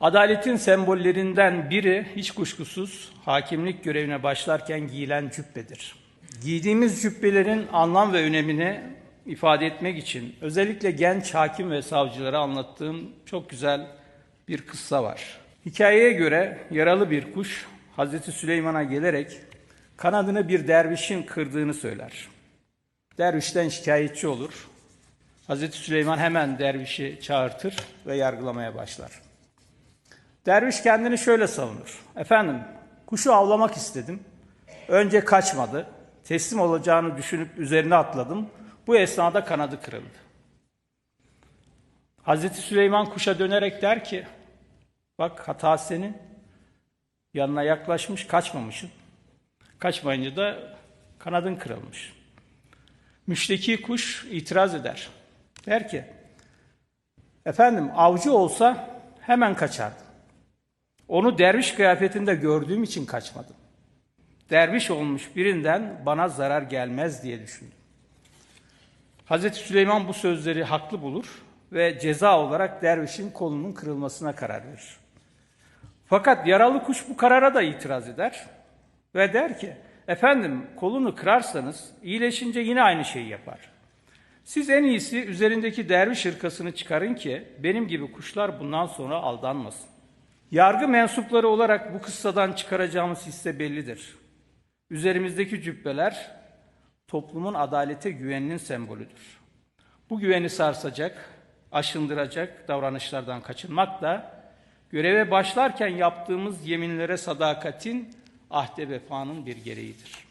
Adaletin sembollerinden biri hiç kuşkusuz hakimlik görevine başlarken giyilen cübbedir. Giydiğimiz cübbelerin anlam ve önemini ifade etmek için özellikle genç hakim ve savcılara anlattığım çok güzel bir kıssa var. Hikayeye göre yaralı bir kuş Hazreti Süleyman'a gelerek kanadını bir dervişin kırdığını söyler. Dervişten şikayetçi olur. Hazreti Süleyman hemen dervişi çağırtır ve yargılamaya başlar. Derviş kendini şöyle savunur. Efendim, kuşu avlamak istedim. Önce kaçmadı. Teslim olacağını düşünüp üzerine atladım. Bu esnada kanadı kırıldı. Hazreti Süleyman kuşa dönerek der ki, bak hata senin. Yanına yaklaşmış, kaçmamışsın. Kaçmayınca da kanadın kırılmış. Müşteki kuş itiraz eder. Der ki, efendim avcı olsa hemen kaçardı. Onu derviş kıyafetinde gördüğüm için kaçmadım. Derviş olmuş birinden bana zarar gelmez diye düşündüm. Hazreti Süleyman bu sözleri haklı bulur ve ceza olarak dervişin kolunun kırılmasına karar verir. Fakat yaralı kuş bu karara da itiraz eder ve der ki, efendim kolunu kırarsanız iyileşince yine aynı şeyi yapar. Siz en iyisi üzerindeki derviş hırkasını çıkarın ki benim gibi kuşlar bundan sonra aldanmasın. Yargı mensupları olarak bu kıssadan çıkaracağımız hisse bellidir. Üzerimizdeki cübbeler toplumun adalete güveninin sembolüdür. Bu güveni sarsacak, aşındıracak davranışlardan kaçınmak da göreve başlarken yaptığımız yeminlere sadakatin, ahde vefanın bir gereğidir.